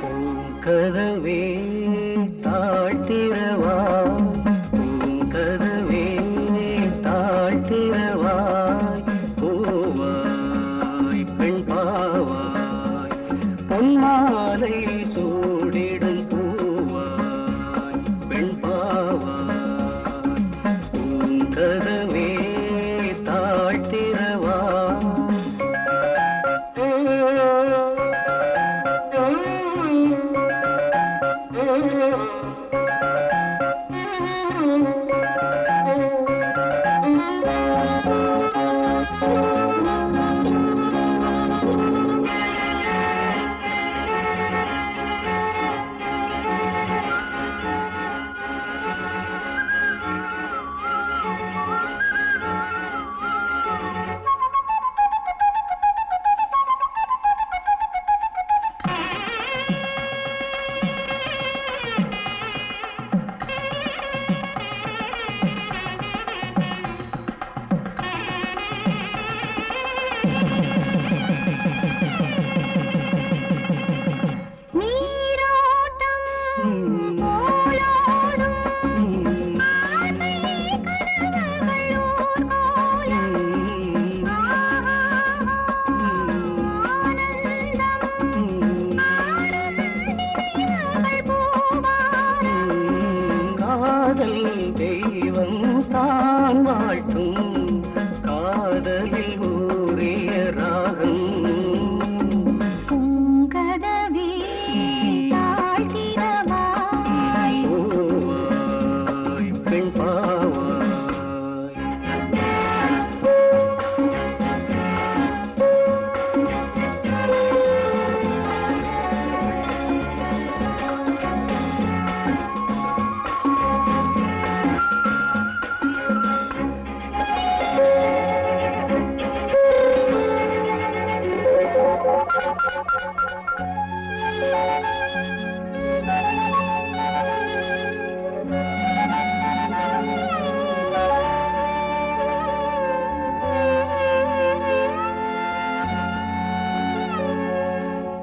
பூங்கதவே தாழ்த்திரவா பூங்கதவே தாழ்த்திரவாய் பூவாய் பெண் பாவாய் பொன்மாலை சூடிட பூங்கதவே தாழ்த்திரவா? நீரோட்டம் பூவாய் பெண்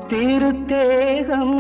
திருத்தேகம்